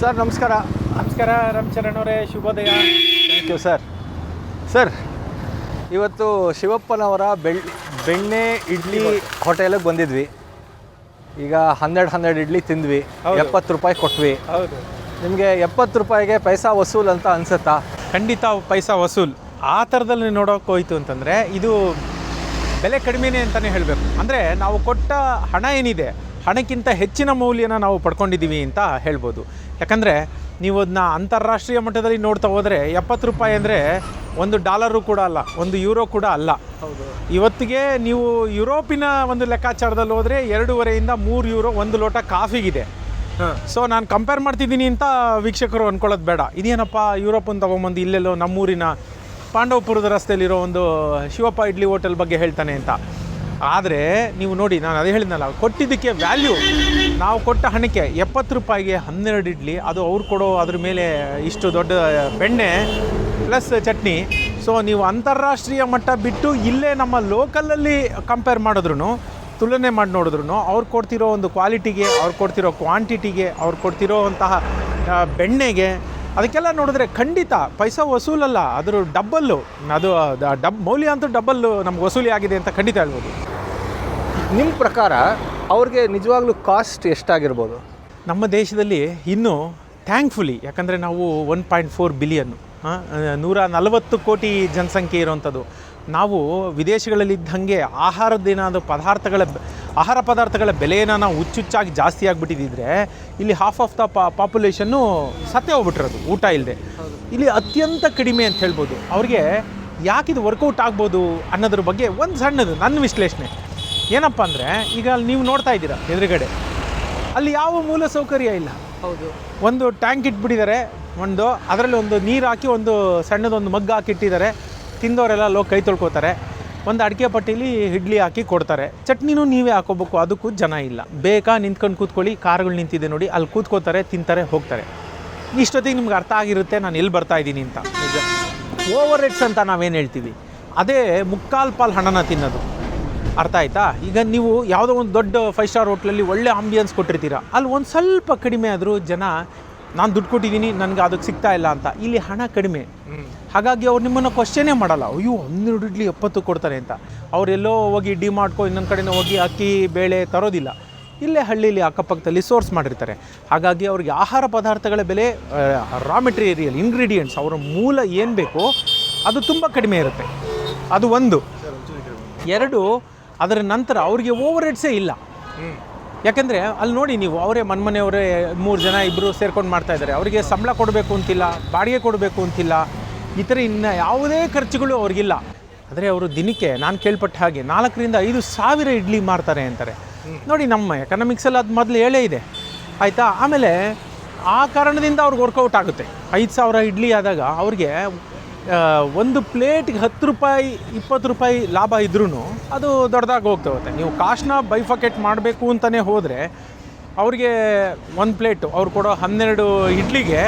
Sir ನಮಸ್ಕಾರ. ನಮಸ್ಕಾರ ರಾಮಚರಣ್ ಅವರೇ ಶುಭೋದಯ. ಥ್ಯಾಂಕ್ ಯು ಸರ್ ಸರ್ ಇವತ್ತು ಶಿವಪ್ಪನವರ ಬೆಳ್ ಬೆಣ್ಣೆ ಇಡ್ಲಿ ಹೋಟೆಲಿಗೆ ಬಂದಿದ್ವಿ. ಈಗ ಹನ್ನೆರಡು ಹನ್ನೆರಡು ಇಡ್ಲಿ ತಿಂದ್ವಿ. ಎಪ್ಪತ್ತು ರೂಪಾಯಿ ಕೊಟ್ವಿ. ಹೌದು. ನಿಮಗೆ ಎಪ್ಪತ್ತು ರೂಪಾಯಿಗೆ ಪೈಸಾ ವಸೂಲ್ ಅಂತ ಅನ್ಸುತ್ತಾ? ಖಂಡಿತ ಪೈಸಾ ವಸೂಲ್. ಆ ಥರದಲ್ಲಿ ನೋಡೋಕೆ ಹೋಯ್ತು ಅಂತಂದರೆ ಇದು ಬೆಲೆ ಕಡಿಮೆನೇ ಅಂತಲೇ ಹೇಳಬೇಕು. ಅಂದರೆ ನಾವು ಕೊಟ್ಟ ಹಣ ಏನಿದೆ ಹಣಕ್ಕಿಂತ ಹೆಚ್ಚಿನ ಮೌಲ್ಯನ ನಾವು ಪಡ್ಕೊಂಡಿದ್ದೀವಿ ಅಂತ ಹೇಳ್ಬೋದು. ಯಾಕಂದರೆ ನೀವು ಅದನ್ನ ಅಂತಾರಾಷ್ಟ್ರೀಯ ಮಟ್ಟದಲ್ಲಿ ನೋಡ್ತಾ ಹೋದರೆ ಎಪ್ಪತ್ತು ರೂಪಾಯಿ ಅಂದರೆ ಒಂದು ಡಾಲರು ಕೂಡ ಅಲ್ಲ ಒಂದು ಯೂರೋ ಕೂಡ ಅಲ್ಲ. ಹೌದು. ಇವತ್ತಿಗೆ ನೀವು ಯುರೋಪಿನ ಒಂದು ಲೆಕ್ಕಾಚಾರದಲ್ಲಿ ಹೋದರೆ ಎರಡೂವರೆಯಿಂದ ಮೂರು ಯೂರೋ ಒಂದು ಲೋಟ ಕಾಫಿಗಿದೆ. ಸೊ ನಾನು ಕಂಪೇರ್ ಮಾಡ್ತಿದ್ದೀನಿ ಅಂತ ವೀಕ್ಷಕರು ಅಂದ್ಕೊಳ್ಳೋದು ಬೇಡ. ಇದೇನಪ್ಪ ಯುರೋಪನ್ನು ತೊಗೊಂಬಂದು ಇಲ್ಲೆಲ್ಲೋ ನಮ್ಮೂರಿನ ಪಾಂಡವಪುರದ ರಸ್ತೆಯಲ್ಲಿರೋ ಒಂದು ಶಿವಪ್ಪ ಇಡ್ಲಿ ಹೋಟೆಲ್ ಬಗ್ಗೆ ಹೇಳ್ತಾನೆ ಅಂತ. ಆದರೆ ನೀವು ನೋಡಿ, ನಾನು ಅದೇ ಹೇಳಿದ್ನಲ್ಲ, ಕೊಟ್ಟಿದ್ದಕ್ಕೆ ವ್ಯಾಲ್ಯೂ ನಾವು ಕೊಟ್ಟ ಹಣಕ್ಕೆ ಎಪ್ಪತ್ತು ರೂಪಾಯಿಗೆ ಹನ್ನೆರಡು ಇಡ್ಲಿ, ಅದು ಅವ್ರು ಕೊಡೋ ಅದ್ರ ಮೇಲೆ ಇಷ್ಟು ದೊಡ್ಡ ಬೆಣ್ಣೆ ಪ್ಲಸ್ ಚಟ್ನಿ. ಸೊ ನೀವು ಅಂತಾರಾಷ್ಟ್ರೀಯ ಮಟ್ಟ ಬಿಟ್ಟು ಇಲ್ಲೇ ನಮ್ಮ ಲೋಕಲಲ್ಲಿ ಕಂಪೇರ್ ಮಾಡಿದ್ರು ತುಲನೆ ಮಾಡಿ ನೋಡಿದ್ರು ಅವ್ರು ಕೊಡ್ತಿರೋ ಒಂದು ಕ್ವಾಲಿಟಿಗೆ ಅವ್ರು ಕೊಡ್ತಿರೋ ಕ್ವಾಂಟಿಟಿಗೆ ಅವ್ರು ಕೊಡ್ತಿರೋ ಅಂತಹ ಬೆಣ್ಣೆಗೆ ಅದಕ್ಕೆಲ್ಲ ನೋಡಿದ್ರೆ ಖಂಡಿತ ಪೈಸಾ ವಸೂಲಲ್ಲ ಅದ್ರ ಡಬ್ಬಲ್ಲು ಅದು ಡಬ್ ಮೌಲ್ಯ ಅಂತೂ ಡಬ್ಬಲ್ಲು ನಮ್ಗೆ ವಸೂಲಿ ಆಗಿದೆ ಅಂತ ಖಂಡಿತ ಹೇಳ್ಬೋದು. ನಿಮ್ಮ ಪ್ರಕಾರ ಅವ್ರಿಗೆ ನಿಜವಾಗ್ಲೂ ಕಾಸ್ಟ್ ಎಷ್ಟಾಗಿರ್ಬೋದು? ನಮ್ಮ ದೇಶದಲ್ಲಿ ಇನ್ನೂ ಥ್ಯಾಂಕ್ಫುಲಿ ಯಾಕಂದರೆ ನಾವು ಒನ್ ಪಾಯಿಂಟ್ ಫೋರ್ ಬಿಲಿಯನ್ನು ನೂರ ನಲವತ್ತು ಕೋಟಿ ಜನಸಂಖ್ಯೆ ಇರುವಂಥದ್ದು. ನಾವು ವಿದೇಶಗಳಲ್ಲಿ ಆಹಾರದ ಏನಾದರೂ ಪದಾರ್ಥಗಳ ಆಹಾರ ಪದಾರ್ಥಗಳ ಬೆಲೆನ ನಾವು ಹುಚ್ಚುಚ್ಚಾಗಿ ಜಾಸ್ತಿ ಆಗಿಬಿಟ್ಟಿದ್ದಿದ್ರೆ ಇಲ್ಲಿ ಹಾಫ್ ಆಫ್ ದ ಪಾಪ್ಯುಲೇಷನ್ನು ಸತ್ತೇ ಹೋಗ್ಬಿಟ್ಟಿರೋದು ಊಟ ಇಲ್ಲದೆ ಇಲ್ಲಿ ಅತ್ಯಂತ ಕಡಿಮೆ ಅಂತ ಹೇಳ್ಬೋದು. ಅವ್ರಿಗೆ ಯಾಕಿದು ವರ್ಕೌಟ್ ಆಗ್ಬೋದು ಅನ್ನೋದ್ರ ಬಗ್ಗೆ ಒಂದು ಸಣ್ಣದು ನನ್ನ ವಿಶ್ಲೇಷಣೆ. ಏನಪ್ಪ ಅಂದರೆ ಈಗ ಅಲ್ಲಿ ನೀವು ನೋಡ್ತಾ ಇದ್ದೀರಾ ಎದುರುಗಡೆ. ಅಲ್ಲಿ ಯಾವ ಮೂಲ ಸೌಕರ್ಯ ಇಲ್ಲ. ಹೌದು. ಒಂದು ಟ್ಯಾಂಕ್ ಇಟ್ಬಿಟ್ಟಿದ್ದಾರೆ ಒಂದು ಅದರಲ್ಲಿ ಒಂದು ನೀರು ಹಾಕಿ ಒಂದು ಸಣ್ಣದೊಂದು ಮಗ್ಗ ಹಾಕಿ ಇಟ್ಟಿದ್ದಾರೆ ತಿಂದವರೆಲ್ಲ ಲೋ ಕೈ ತೊಳ್ಕೊತಾರೆ. ಒಂದು ಅಡಿಕೆ ಪಟ್ಟೀಲಿ ಇಡ್ಲಿ ಹಾಕಿ ಕೊಡ್ತಾರೆ. ಚಟ್ನಿನೂ ನೀವೇ ಹಾಕೋಬೇಕು ಅದಕ್ಕೂ ಜನ ಇಲ್ಲ. ಬೇಕಾ ನಿಂತ್ಕೊಂಡು ಕೂತ್ಕೊಳ್ಳಿ ಕಾರುಗಳು ನಿಂತಿದೆ ನೋಡಿ ಅಲ್ಲಿ ಕೂತ್ಕೋತಾರೆ ತಿಂತಾರೆ ಹೋಗ್ತಾರೆ. ಇಷ್ಟೊತ್ತಿಗೆ ನಿಮ್ಗೆ ಅರ್ಥ ಆಗಿರುತ್ತೆ ನಾನು ಎಲ್ಲಿ ಬರ್ತಾ ಇದ್ದೀನಿ ಅಂತ. ನಿಜ. ಓವರ್ ರೇಟ್ಸ್ ಅಂತ ನಾವೇನು ಹೇಳ್ತೀವಿ? ಅದೇ ಮುಕ್ಕಾಲು ಪಾಲು ಹಣನ ತಿನ್ನೋದು. ಅರ್ಥ ಆಯ್ತಾ? ಈಗ ನೀವು ಯಾವುದೋ ಒಂದು ದೊಡ್ಡ ಫೈವ್ ಸ್ಟಾರ್ ಹೋಟ್ಲಲ್ಲಿ ಒಳ್ಳೆ ಆಂಬಿಯನ್ಸ್ ಕೊಟ್ಟಿರ್ತೀರ. ಅಲ್ಲಿ ಒಂದು ಸ್ವಲ್ಪ ಕಡಿಮೆ ಆದರೂ ಜನ ನಾನು ದುಡ್ಡು ಕೊಟ್ಟಿದ್ದೀನಿ ನನಗೆ ಅದಕ್ಕೆ ಸಿಗ್ತಾ ಇಲ್ಲ ಅಂತ. ಇಲ್ಲಿ ಹಣ ಕಡಿಮೆ. ಹಾಗಾಗಿ ಅವ್ರು ನಿಮ್ಮನ್ನು ಕ್ವಶನೇ ಮಾಡಲ್ಲ. ಅಯ್ಯೋ, ಹನ್ನೆರಡು ಇಡ್ಲಿ ಎಪ್ಪತ್ತು ಕೊಡ್ತಾರೆ ಅಂತ. ಅವರೆಲ್ಲೋ ಹೋಗಿ ಡಿ ಮಾಡ್ಕೊ, ಇನ್ನೊಂದು ಕಡೆನೂ ಹೋಗಿ ಅಕ್ಕಿ, ಬೇಳೆ ತರೋದಿಲ್ಲ. ಇಲ್ಲೇ ಹಳ್ಳಿಲಿ ಅಕ್ಕಪಕ್ಕದಲ್ಲಿ ಸೋರ್ಸ್ ಮಾಡಿರ್ತಾರೆ. ಹಾಗಾಗಿ ಅವ್ರಿಗೆ ಆಹಾರ ಪದಾರ್ಥಗಳ ಬೆಲೆ ರಾ ಮೆಟೀರಿಯಲ್ ಇಂಗ್ರೀಡಿಯೆಂಟ್ಸ್ ಅವರ ಮೂಲ ಏನು ಬೇಕೋ ಅದು ತುಂಬ ಕಡಿಮೆ ಇರುತ್ತೆ. ಅದು ಒಂದು. ಎರಡು, ಅದರ ನಂತರ ಅವ್ರಿಗೆ ಓವರ್ ಹೆಡ್ಸೇ ಇಲ್ಲ. ಯಾಕೆಂದರೆ ಅಲ್ಲಿ ನೋಡಿ ನೀವು, ಅವರೇ ಮನ್ಮನೆಯವರೇ ಮೂರು ಜನ ಇಬ್ಬರು ಸೇರ್ಕೊಂಡು ಮಾಡ್ತಾ ಇದ್ದಾರೆ. ಅವರಿಗೆ ಸಂಬಳ ಕೊಡಬೇಕು ಅಂತಿಲ್ಲ, ಬಾಡಿಗೆ ಕೊಡಬೇಕು ಅಂತಿಲ್ಲ. ಈ ಥರ ಇನ್ನು ಯಾವುದೇ ಖರ್ಚುಗಳು ಅವ್ರಿಗಿಲ್ಲ. ಆದರೆ ಅವರು ದಿನಕ್ಕೆ, ನಾನು ಕೇಳ್ಪಟ್ಟ ಹಾಗೆ ನಾಲ್ಕರಿಂದ ಐದು ಸಾವಿರ ಇಡ್ಲಿ ಮಾರ್ತಾರೆ ಅಂತಾರೆ. ನೋಡಿ ನಮ್ಮ ಎಕನಾಮಿಕ್ಸಲ್ಲಿ ಅದು ಮೊದಲು ಹೇಳೇ ಇದೆ. ಆಯಿತಾ? ಆಮೇಲೆ ಆ ಕಾರಣದಿಂದ ಅವ್ರಿಗೆ ವರ್ಕೌಟ್ ಆಗುತ್ತೆ. ಐದು ಸಾವಿರ ಇಡ್ಲಿ ಆದಾಗ ಅವ್ರಿಗೆ ಒಂದು ಪ್ಲೇಟ್ಗೆ ಹತ್ತು ರೂಪಾಯಿ, ಇಪ್ಪತ್ತು ರೂಪಾಯಿ ಲಾಭ ಇದ್ರೂ ಅದು ದೊಡ್ಡದಾಗಿ ಹೋಗ್ತಾ ಹೋಗುತ್ತೆ ನೀವು ಕಾಶ್ನ ಬೈಫಕೆಟ್ ಮಾಡಬೇಕು ಅಂತಲೇ ಹೋದರೆ ಅವ್ರಿಗೆ ಒಂದು ಪ್ಲೇಟು ಅವ್ರು ಕೊಡೋ ಹನ್ನೆರಡು ಇಡ್ಲಿಗೆ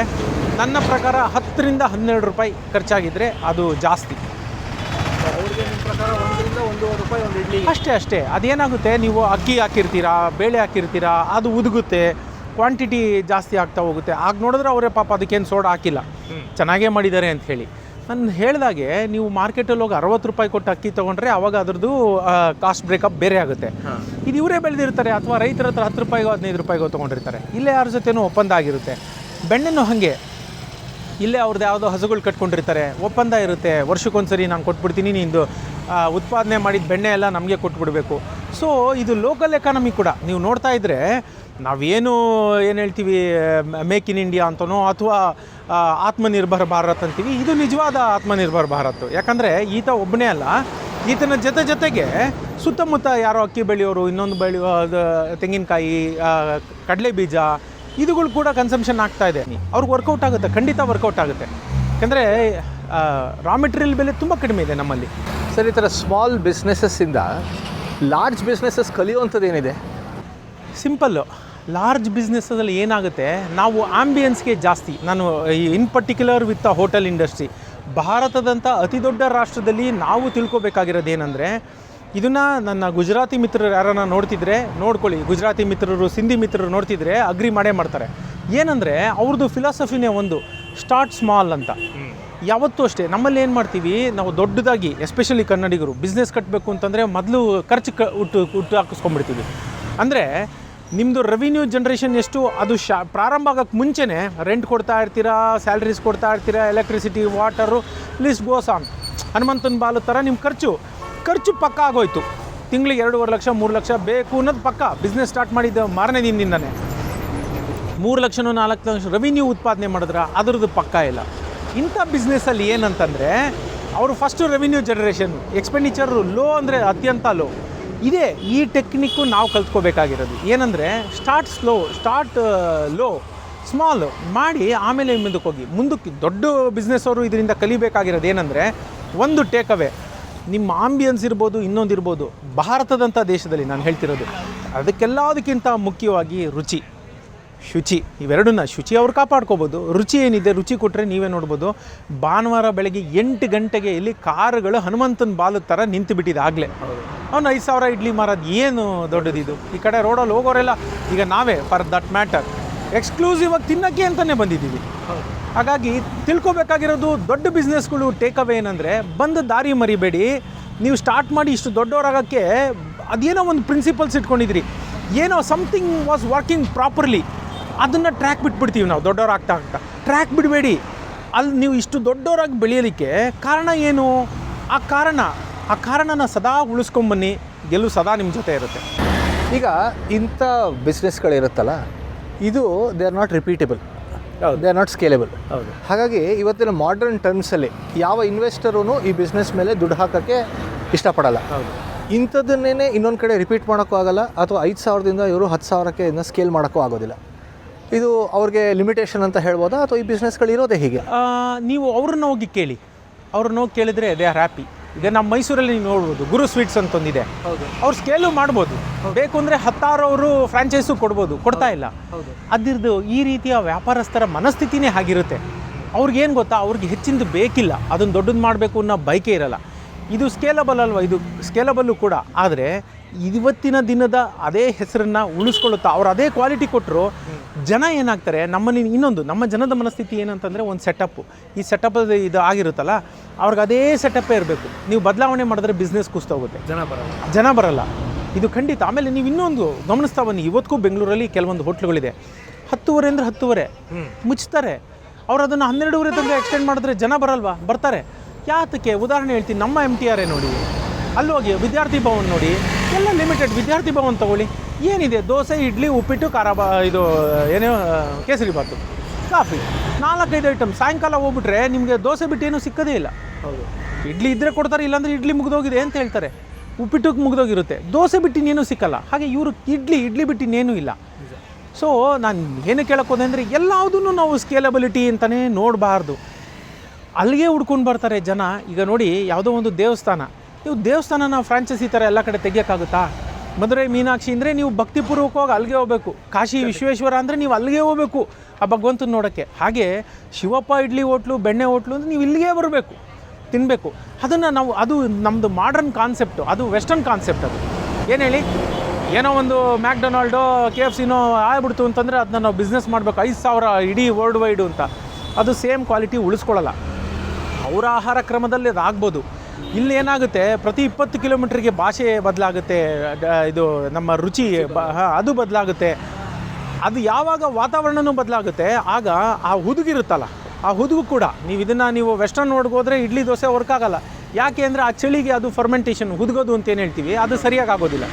ನನ್ನ ಪ್ರಕಾರ ಹತ್ತರಿಂದ ಹನ್ನೆರಡು ರೂಪಾಯಿ ಖರ್ಚಾಗಿದ್ದರೆ ಅದು ಜಾಸ್ತಿ. ಅವ್ರಿಗೆ ನಿಮ್ಮ ಪ್ರಕಾರ ಒಂದರಿಂದ ಒಂದೂವರೆ ರೂಪಾಯಿ ಒಂದು ಇಡ್ಲಿ. ಅಷ್ಟೇ ಅಷ್ಟೇ. ಅದೇನಾಗುತ್ತೆ ನೀವು ಅಕ್ಕಿ ಹಾಕಿರ್ತೀರಾ ಬೇಳೆ ಹಾಕಿರ್ತೀರಾ ಅದು ಉದುಗುತ್ತೆ ಕ್ವಾಂಟಿಟಿ ಜಾಸ್ತಿ ಆಗ್ತಾ ಹೋಗುತ್ತೆ. ಆಗ ನೋಡಿದ್ರೆ ಅವರೇ ಪಾಪ ಅದಕ್ಕೇನು ಸೋಡಾ ಹಾಕಿಲ್ಲ. ಚೆನ್ನಾಗೇ ಮಾಡಿದ್ದಾರೆ ಅಂತ ಹೇಳಿ. ನಾನು ಹೇಳಿದಾಗೆ ನೀವು ಮಾರ್ಕೆಟಲ್ಲಿ ಹೋಗಿ ಅರವತ್ತು ರೂಪಾಯಿ ಕೊಟ್ಟು ಅಕ್ಕಿ ತೊಗೊಂಡ್ರೆ ಅವಾಗ ಅದರದ್ದು ಕಾಸ್ಟ್ ಬ್ರೇಕಪ್ ಬೇರೆ ಆಗುತ್ತೆ. ಇದು ಇವರೇ ಬೆಳೆದಿರ್ತಾರೆ ಅಥವಾ ರೈತರ ಹತ್ರ ಹತ್ತು ರೂಪಾಯಿಗೋ ಹದಿನೈದು ರೂಪಾಯಿಗೋ ತೊಗೊಂಡಿರ್ತಾರೆ. ಇಲ್ಲೇ ಯಾರ ಜೊತೆನೂ ಒಪ್ಪಂದ ಆಗಿರುತ್ತೆ. ಬೆಣ್ಣೆನೂ ಹಾಗೆ. ಇಲ್ಲೇ ಅವ್ರದ್ದು ಯಾವುದೋ ಹಸುಗಳು ಕಟ್ಕೊಂಡಿರ್ತಾರೆ. ಒಪ್ಪಂದ ಇರುತ್ತೆ. ವರ್ಷಕ್ಕೊಂದ್ಸರಿ ನಾನು ಕೊಟ್ಬಿಡ್ತೀನಿ ನಿಂದು ಉತ್ಪಾದನೆ ಮಾಡಿದ ಬೆಣ್ಣೆ ಎಲ್ಲ ನಮಗೆ ಕೊಟ್ಬಿಡಬೇಕು. ಸೊ ಇದು ಲೋಕಲ್ ಎಕಾನಮಿ ಕೂಡ. ನೀವು ನೋಡ್ತಾ ಇದ್ದರೆ ನಾವೇನು ಏನು ಹೇಳ್ತೀವಿ ಮೇಕ್ ಇನ್ ಇಂಡಿಯಾ ಅಂತನೋ ಅಥವಾ ಆತ್ಮನಿರ್ಭರ ಭಾರತ್ ಅಂತೀವಿ, ಇದು ನಿಜವಾದ ಆತ್ಮನಿರ್ಭರ ಭಾರತ್. ಯಾಕಂದರೆ ಈತ ಒಬ್ಬನೇ ಅಲ್ಲ. ಈತನ ಜೊತೆ ಜೊತೆಗೆ ಸುತ್ತಮುತ್ತ ಯಾರೋ ಅಕ್ಕಿ ಬೆಳೆಯೋರು, ಇನ್ನೊಂದು ಬೆಳೆಯೋ ತೆಂಗಿನಕಾಯಿ ಕಡಲೆ ಬೀಜ ಇದುಗಳು ಕೂಡ ಕನ್ಸಂಪ್ಷನ್ ಆಗ್ತಾ ಇದೆ. ಅವ್ರಿಗೆ ವರ್ಕೌಟ್ ಆಗುತ್ತೆ ಖಂಡಿತ ವರ್ಕೌಟ್ ಆಗುತ್ತೆ. ಯಾಕಂದರೆ ರಾ ಮೆಟೀರಿಯಲ್ ಬೆಲೆ ತುಂಬ ಕಡಿಮೆ ಇದೆ ನಮ್ಮಲ್ಲಿ. ಸರ್ ಈ ಥರ ಸ್ಮಾಲ್ ಬಿಸ್ನೆಸಸ್ಸಿಂದ ಲಾರ್ಜ್ ಬಿಸ್ನೆಸಸ್ ಕಲಿಯುವಂಥದ್ದು ಏನಿದೆ? ಸಿಂಪಲ್ಲು ಲಾರ್ಜ್ ಬಿಸ್ನೆಸ್ಸಲ್ಲಿ ಏನಾಗುತ್ತೆ ನಾವು ಆಂಬಿಯನ್ಸ್ಗೆ ಜಾಸ್ತಿ. ನಾನು in particular with a hotel industry ಭಾರತದಂಥ ಅತಿ ದೊಡ್ಡ ರಾಷ್ಟ್ರದಲ್ಲಿ ನಾವು ತಿಳ್ಕೊಬೇಕಾಗಿರೋದು ಏನಂದರೆ ಇದನ್ನು ನನ್ನ ಗುಜರಾತಿ ಮಿತ್ರರು ಯಾರನ್ನ ನೋಡ್ತಿದ್ರೆ ನೋಡ್ಕೊಳ್ಳಿ. ಗುಜರಾತಿ ಮಿತ್ರರು, ಸಿಂಧಿ ಮಿತ್ರರು ನೋಡ್ತಿದ್ರೆ ಅಗ್ರಿ ಮಾಡೇ ಮಾಡ್ತಾರೆ. ಏನಂದರೆ ಅವ್ರದ್ದು ಫಿಲಾಸಫಿನೇ ಒಂದು ಸ್ಟಾರ್ಟ್ ಸ್ಮಾಲ್ ಅಂತ. ಯಾವತ್ತೂ ಅಷ್ಟೇ, ನಮ್ಮಲ್ಲಿ ಏನು ಮಾಡ್ತೀವಿ, ನಾವು ದೊಡ್ಡದಾಗಿ ಎಸ್ಪೆಷಲಿ ಕನ್ನಡಿಗರು ಬಿಸ್ನೆಸ್ ಕಟ್ಟಬೇಕು ಅಂತಂದರೆ ಮೊದಲು ಖರ್ಚು ಕ ಹುಟ್ಟು ಹುಟ್ಟು ಹಾಕಿಸ್ಕೊಂಡ್ಬಿಡ್ತೀವಿ. ಅಂದರೆ ನಿಮ್ಮದು ರೆವಿನ್ಯೂ ಜನ್ರೇಷನ್ ಎಷ್ಟು, ಅದು ಶಾ ಪ್ರಾರಂಭ ಆಗೋಕ್ಕೆ ಮುಂಚೆನೇ ರೆಂಟ್ ಕೊಡ್ತಾ ಇರ್ತೀರಾ ಸ್ಯಾಲ್ರೀಸ್ ಕೊಡ್ತಾ ಇರ್ತೀರಾ electricity water list goes on ಹನುಮಂತನ ಬಾಲು ಥರ ನಿಮ್ಮ ಖರ್ಚು. ಖರ್ಚು ಪಕ್ಕ ಆಗೋಯ್ತು. ತಿಂಗಳಿಗೆ ಎರಡೂವರೆ ಲಕ್ಷ, ಮೂರು ಲಕ್ಷ ಬೇಕು ಅನ್ನೋದು ಪಕ್ಕ. ಬಿಸ್ನೆಸ್ ಸ್ಟಾರ್ಟ್ ಮಾಡಿದ್ದೆ ಮಾರನೇ ದಿನದಿಂದನೇ. ಮೂರು ಲಕ್ಷನೋ ನಾಲ್ಕು ಲಕ್ಷ ರೆವಿನ್ಯೂ ಉತ್ಪಾದನೆ ಮಾಡಿದ್ರೆ? ಅದರದ್ದು ಪಕ್ಕ ಇಲ್ಲ. ಇಂಥ ಬಿಸ್ನೆಸ್ಸಲ್ಲಿ ಏನಂತಂದರೆ, ಅವರು first revenue generation expenditure low ಅಂದರೆ ಅತ್ಯಂತ ಲೋ ಇದೇ, ಈ ಟೆಕ್ನಿಕ್ಕು ನಾವು ಕಲ್ತ್ಕೋಬೇಕಾಗಿರೋದು. ಏನಂದರೆ start slow start low small ಮಾಡಿ ಆಮೇಲೆ ಮುಂದಕ್ಕೆ ಹೋಗಿ. ಮುಂದಕ್ಕೆ ದೊಡ್ಡ ಬಿಸ್ನೆಸ್ ಅವರು ಇದರಿಂದ ಕಲಿಬೇಕಾಗಿರೋದು ಏನಂದರೆ, ಒಂದು ಟೇಕ್ ಅವೇ ನಿಮ್ಮ ಆಂಬಿಯನ್ಸ್ ಇರ್ಬೋದು, ಇನ್ನೊಂದು ಇರ್ಬೋದು ಭಾರತದಂಥ ದೇಶದಲ್ಲಿ ನಾನು ಹೇಳ್ತಿರೋದು. ಅದಕ್ಕೆಲ್ಲದಕ್ಕಿಂತ ಮುಖ್ಯವಾಗಿ ರುಚಿ. ಶುಚಿ, ಇವೆರಡನ್ನ ಶುಚಿ ಅವ್ರು ಕಾಪಾಡ್ಕೋಬೋದು. ರುಚಿ ಏನಿದೆ, ರುಚಿ ಕೊಟ್ಟರೆ ನೀವೇ ನೋಡ್ಬೋದು. ಭಾನುವಾರ ಬೆಳಗ್ಗೆ ಎಂಟು ಗಂಟೆಗೆ ಇಲ್ಲಿ ಕಾರುಗಳು ಹನುಮಂತನ ಬಾಲದ ಥರ ನಿಂತು ಬಿಟ್ಟಿದೆ ಆಗಲೇ. ಅವ್ನು ಐದು ಸಾವಿರ ಇಡ್ಲಿ ಮಾರೋದು ಏನು ದೊಡ್ಡದಿದು? ಈ ಕಡೆ ರೋಡಲ್ಲಿ ಹೋಗೋರೆಲ್ಲ, ಈಗ ನಾವೇ ಫಾರ್ ದಟ್ ಮ್ಯಾಟರ್ ಎಕ್ಸ್ಕ್ಲೂಸಿವ್ ಆಗಿ ತಿನ್ನೋಕ್ಕೆ ಅಂತಲೇ ಬಂದಿದ್ದೀವಿ. ಹಾಗಾಗಿ ತಿಳ್ಕೊಬೇಕಾಗಿರೋದು ದೊಡ್ಡ ಬಿಸ್ನೆಸ್ಗಳು ಟೇಕ್ ಅವೇ ಏನಂದರೆ ಬಂದು ದಾರಿ ಮರಿಬೇಡಿ. ನೀವು ಸ್ಟಾರ್ಟ್ ಮಾಡಿ ಇಷ್ಟು ದೊಡ್ಡವರಾಗೋಕ್ಕೆ ಅದೇನೋ ಒಂದು ಪ್ರಿನ್ಸಿಪಲ್ಸ್ ಇಟ್ಕೊಂಡಿದ್ರಿ. ಏನೋ ಸಮಥಿಂಗ್ ವಾಸ್ ವರ್ಕಿಂಗ್ ಪ್ರಾಪರ್ಲಿ ಅದನ್ನು ಟ್ರ್ಯಾಕ್ ಬಿಟ್ಬಿಡ್ತೀವಿ ನಾವು ದೊಡ್ಡವರಾಗ್ತಾ ಆಗ್ತಾ ಟ್ರ್ಯಾಕ್ ಬಿಡಬೇಡಿ. ಅಲ್ಲಿ ನೀವು ಇಷ್ಟು ದೊಡ್ಡವರಾಗಿ ಬೆಳೆಯಲಿಕ್ಕೆ ಕಾರಣ ಏನು? ಆ ಕಾರಣ, ಆ ಕಾರಣನ ಸದಾ ಉಳಿಸ್ಕೊಂಬನ್ನಿ. ಗೆಲುವು ಸದಾ ನಿಮ್ಮ ಜೊತೆ ಇರುತ್ತೆ. ಈಗ ಇಂಥ ಬಿಸ್ನೆಸ್ಗಳಿರುತ್ತಲ್ಲ ಇದು they are not repeatable they are not scalable ಹೌದು. ಹಾಗಾಗಿ ಇವತ್ತಿನ ಮಾಡರ್ನ್ ಟರ್ಮ್ಸಲ್ಲಿ ಯಾವ ಇನ್ವೆಸ್ಟರೂ ಈ ಬಿಸ್ನೆಸ್ ಮೇಲೆ ದುಡ್ಡು ಹಾಕೋಕ್ಕೆ ಇಷ್ಟಪಡಲ್ಲ. ಹೌದು. ಇಂಥದ್ದನ್ನೇ ಇನ್ನೊಂದು ಕಡೆ ರಿಪೀಟ್ ಮಾಡೋಕ್ಕೂ ಆಗೋಲ್ಲ ಅಥವಾ ಐದು ಸಾವಿರದಿಂದ ಇವರು ಹತ್ತು ಸಾವಿರಕ್ಕೆ ಇದನ್ನ ಸ್ಕೇಲ್ ಮಾಡೋಕ್ಕೂ ಆಗೋದಿಲ್ಲ. ಇದು ಅವ್ರಿಗೆ ಲಿಮಿಟೇಷನ್ ಅಂತ ಹೇಳ್ಬೋದಾ ಅಥವಾ ಈ ಬಿಸ್ನೆಸ್ಗಳು ಇರೋದೇ ಹೀಗೆ? ನೀವು ಅವ್ರನ್ನ ಹೋಗಿ ಕೇಳಿ. ಅವ್ರನ್ನ ಹೋಗಿ ಕೇಳಿದರೆ ದೇ ಆರ್ ಹ್ಯಾಪಿ ಈಗ ನಮ್ಮ ಮೈಸೂರಲ್ಲಿ ನೀವು ನೋಡ್ಬೋದು ಗುರು ಸ್ವೀಟ್ಸ್ ಅಂತ ಒಂದಿದೆ ಹೌದು. ಅವ್ರು ಸ್ಕೇಲು ಮಾಡ್ಬೋದು. ಬೇಕು ಅಂದರೆ ಹತ್ತಾರು ಅವರು ಫ್ರಾಂಚೈಸು ಕೊಡ್ಬೋದು ಕೊಡ್ತಾ ಇಲ್ಲ. ಹೌದು. ಅದಿರ್ದು ಈ ರೀತಿಯ ವ್ಯಾಪಾರಸ್ಥರ ಮನಸ್ಥಿತಿನೇ ಹಾಗಿರುತ್ತೆ. ಅವ್ರಿಗೇನು ಗೊತ್ತಾ? ಅವ್ರಿಗೆ ಹೆಚ್ಚಿಂದು ಬೇಕಿಲ್ಲ. ಅದನ್ನು ದೊಡ್ಡದು ಮಾಡಬೇಕು ಅನ್ನೋ ಬೈಕೆ ಇರಲ್ಲ. ಇದು ಸ್ಕೇಲಬಲ್ ಅಲ್ವಾ? ಇದು ಸ್ಕೇಲಬಲ್ಲು ಕೂಡ. ಆದರೆ ಇವತ್ತಿನ ದಿನದ ಅದೇ ಹೆಸರನ್ನು ಉಳಿಸ್ಕೊಳ್ಳುತ್ತಾ ಅವ್ರು ಅದೇ ಕ್ವಾಲಿಟಿ ಕೊಟ್ಟರು ಜನ ಏನಾಗ್ತಾರೆ ನಮ್ಮಲ್ಲಿ ಇನ್ನೊಂದು ನಮ್ಮ ಜನದ ಮನಸ್ಥಿತಿ ಏನಂತಂದರೆ ಒಂದು ಸೆಟಪ್ಪು ಈ ಸೆಟಪ್ ಇದು ಆಗಿರುತ್ತಲ್ಲ ಅವ್ರಿಗೆ ಅದೇ ಸೆಟಪ್ಪೇ ಇರಬೇಕು. ನೀವು ಬದಲಾವಣೆ ಮಾಡಿದ್ರೆ ಬಿಸ್ನೆಸ್ ಕುಸ್ತೋಗುತ್ತೆ. ಜನ ಬರಲ್ಲ. ಜನ ಬರಲ್ಲ. ಇದು ಖಂಡಿತ. ಆಮೇಲೆ ನೀವು ಇನ್ನೊಂದು ಗಮನಿಸ್ತಾ ಬನ್ನಿ. ಇವತ್ತಿಗೂ ಬೆಂಗಳೂರಲ್ಲಿ ಕೆಲವೊಂದು ಹೋಟ್ಲುಗಳಿದೆ. ಹತ್ತುವರೆ ಅಂದರೆ ಹತ್ತುವರೆ. ಮುಚ್ತಾರೆ. ಅವ್ರು ಅದನ್ನು ಹನ್ನೆರಡೂವರೆ ತನಕ ಎಕ್ಸ್ಟೆಂಡ್ ಮಾಡಿದ್ರೆ ಜನ ಬರಲ್ವಾ? ಬರ್ತಾರೆ. ಯಾತಕ್ಕೆ? ಉದಾಹರಣೆ ಹೇಳ್ತೀನಿ. ನಮ್ಮ ಎಂ ಟಿ ಆರೇ ನೋಡಿ. ಅಲ್ಲಿ ಹೋಗಿ ವಿದ್ಯಾರ್ಥಿ ಭವನ್ ನೋಡಿ. ಎಲ್ಲ ಲಿಮಿಟೆಡ್ ವಿದ್ಯಾರ್ಥಿ ಭವನ್ ತಗೊಳ್ಳಿ. ಏನಿದೆ? ದೋಸೆ ಇಡ್ಲಿ ಉಪ್ಪಿಟ್ಟು ಖಾರ ಬಾ ಇದು ಏನೋ ಕೇಸರಿ ಬಾತು. ಕಾಫಿ. ನಾಲ್ಕೈದು ಐಟಮ್. ಸಾಯಂಕಾಲ ಹೋಗ್ಬಿಟ್ರೆ ನಿಮಗೆ ದೋಸೆ ಬಿಟ್ಟು ಏನೂ ಸಿಕ್ಕದೇ ಇಲ್ಲ. ಹೌದು. ಇಡ್ಲಿ ಇದ್ದರೆ ಕೊಡ್ತಾರೆ ಇಲ್ಲಾಂದ್ರೆ ಇಡ್ಲಿ ಮುಗಿದೋಗಿದೆ ಅಂತ ಹೇಳ್ತಾರೆ. ಉಪ್ಪಿಟ್ಟು ಮುಗಿದೋಗಿರುತ್ತೆ. ದೋಸೆ ಬಿಟ್ಟು ಇನ್ನೇನು ಸಿಕ್ಕಲ್ಲ. ಹಾಗೆ ಇವರು ಇಡ್ಲಿ ಇಡ್ಲಿ ಬಿಟ್ಟು ಇನ್ನೇನೂ ಇಲ್ಲ. ಸೊ ನಾನು ಏನು ಕೇಳೋಕ್ಕೋದೆ ಅಂದರೆ ಎಲ್ಲದನ್ನು ನಾವು ಸ್ಕೇಲಬಿಲಿಟಿ ಅಂತಲೇ ನೋಡಬಾರ್ದು. ಅಲ್ಲಿಗೆ ಹುಡ್ಕೊಂಡು ಬರ್ತಾರೆ ಜನ. ಈಗ ನೋಡಿ ಯಾವುದೋ ಒಂದು ದೇವಸ್ಥಾನ. ನೀವು ದೇವಸ್ಥಾನನ ಫ್ರಾಂಚೈಸಿ ಥರ ಎಲ್ಲ ಕಡೆ ತೆಗಿಯೋಕ್ಕಾಗುತ್ತಾ? ಮಧುರೈ ಮೀನಾಕ್ಷಿ ಅಂದರೆ ನೀವು ಭಕ್ತಿಪೂರ್ವಕವಾಗಿ ಅಲ್ಲಿಗೆ ಹೋಗಬೇಕು. ಕಾಶಿ ವಿಶ್ವೇಶ್ವರ ಅಂದರೆ ನೀವು ಅಲ್ಲಿಗೆ ಹೋಗಬೇಕು ಆ ಭಗವಂತನ ನೋಡೋಕ್ಕೆ. ಹಾಗೆ ಶಿವಪ್ಪ ಇಡ್ಲಿ ಹೋಟ್ಲು ಬೆಣ್ಣೆ ಹೋಟ್ಲು ಅಂದರೆ ನೀವು ಇಲ್ಲಿಗೆ ಬರಬೇಕು ತಿನ್ನಬೇಕು ಅದನ್ನು ನಾವು ಅದು ನಮ್ಮದು ಮಾಡ್ರನ್ ಕಾನ್ಸೆಪ್ಟು ಅದು ವೆಸ್ಟರ್ನ್ ಕಾನ್ಸೆಪ್ಟ್ ಅದು. ಏನು ಹೇಳಿ? ಏನೋ ಒಂದು ಮ್ಯಾಕ್ಡೊನಾಲ್ಡೋ ಕೆ ಎಫ್ ಸಿನೋ ಆಗ್ಬಿಡ್ತು ಅಂತಂದರೆ ಅದನ್ನ ನಾವು ಬಿಸ್ನೆಸ್ ಮಾಡಬೇಕು. ಐದು ಸಾವಿರ ಇಡೀ ವರ್ಲ್ಡ್ ವೈಡು ಅಂತ. ಅದು ಸೇಮ್ ಕ್ವಾಲಿಟಿ ಉಳಿಸ್ಕೊಳ್ಳಲ್ಲ. ಅವರ ಆಹಾರ ಕ್ರಮದಲ್ಲಿ ಅದಾಗ್ಬೋದು. ಇಲ್ಲಿ ಏನಾಗುತ್ತೆ, ಪ್ರತಿ ಇಪ್ಪತ್ತು ಕಿಲೋಮೀಟ್ರಿಗೆ ಭಾಷೆ ಬದಲಾಗುತ್ತೆ ಇದು ನಮ್ಮ ರುಚಿ ಅದು ಬದಲಾಗುತ್ತೆ. ಅದು ಯಾವಾಗ ವಾತಾವರಣನೂ ಬದಲಾಗುತ್ತೆ, ಆಗ ಆ ಹುದುಗಿರುತ್ತಲ್ಲ ಆ ಹುದುಗು ಕೂಡ. ನೀವು ಇದನ್ನು ನೀವು ವೆಸ್ಟರ್ನ್ ಹೋದರೆ ಇಡ್ಲಿ ದೋಸೆ ವರ್ಕ್ ಆಗಲ್ಲ. ಯಾಕೆ ಅಂದರೆ ಆ ಚಳಿಗೆ ಅದು ಫರ್ಮೆಂಟೇಷನ್ ಹುದುಗೋದು ಅಂತ ಏನು ಹೇಳ್ತೀವಿ, ಅದು ಸರಿಯಾಗಿ ಆಗೋದಿಲ್ಲ.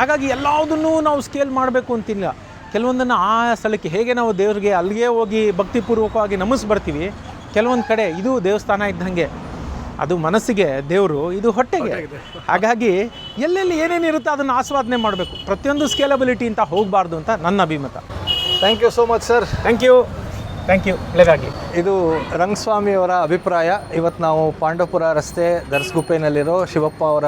ಹಾಗಾಗಿ ಎಲ್ಲದನ್ನೂ ನಾವು ಸ್ಕೇಲ್ ಮಾಡಬೇಕು ಅಂತಿಲ್ಲ. ಕೆಲವೊಂದನ್ನು ಆ ಸ್ಥಳಕ್ಕೆ ಹೇಗೆ ನಾವು ದೇವ್ರಿಗೆ ಅಲ್ಲಿಗೆ ಹೋಗಿ ಭಕ್ತಿಪೂರ್ವಕವಾಗಿ ನಮಿಸ್ಬರ್ತೀವಿ, ಕೆಲವೊಂದು ಕಡೆ ಇದು ದೇವಸ್ಥಾನ ಇದ್ದಂಗೆ. ಅದು ಮನಸ್ಸಿಗೆ ದೇವರು ಇದು ಹೊಟ್ಟೆಗೆ. ಹಾಗಾಗಿ ಎಲ್ಲೆಲ್ಲಿ ಏನೇನು ಇರುತ್ತೆ ಅದನ್ನು ಆಸ್ವಾದನೆ ಮಾಡಬೇಕು. ಪ್ರತಿಯೊಂದು ಸ್ಕೇಲಬಿಲಿಟಿ ಅಂತ ಹೋಗಬಾರ್ದು ಅಂತ ನನ್ನ ಅಭಿಮತ. Thank you so much sir thank you thank you ಒಳ್ಳೆಯದಾಗಿ ಇದು ರಂಗಸ್ವಾಮಿಯವರ ಅಭಿಪ್ರಾಯ. ಇವತ್ತು ನಾವು ಪಾಂಡವಪುರ ರಸ್ತೆ ದರ್ಸ್ಗುಪ್ಪೆನಲ್ಲಿರೋ ಶಿವಪ್ಪ ಅವರ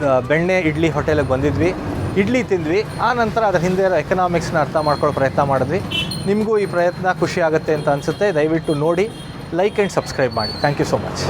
ದ- ಬೆಣ್ಣೆ ಇಡ್ಲಿ ಹೋಟೆಲಿಗೆ ಬಂದಿದ್ವಿ. ಇಡ್ಲಿ ತಿಂದ್ವಿ. ಆ ನಂತರ ಅದರ ಹಿಂದೆ ಇರೋ ಎಕನಾಮಿಕ್ಸ್ನ ಅರ್ಥ ಮಾಡ್ಕೊಳ್ಳೋ ಪ್ರಯತ್ನ ಮಾಡಿದ್ವಿ. ನಿಮಗೂ ಈ ಪ್ರಯತ್ನ ಖುಷಿ ಆಗುತ್ತೆ ಅಂತ ಅನಿಸುತ್ತೆ. ದಯವಿಟ್ಟು ನೋಡಿ ಲೈಕ್ ಆ್ಯಂಡ್ ಸಬ್ಸ್ಕ್ರೈಬ್ ಮಾಡಿ. Thank you so much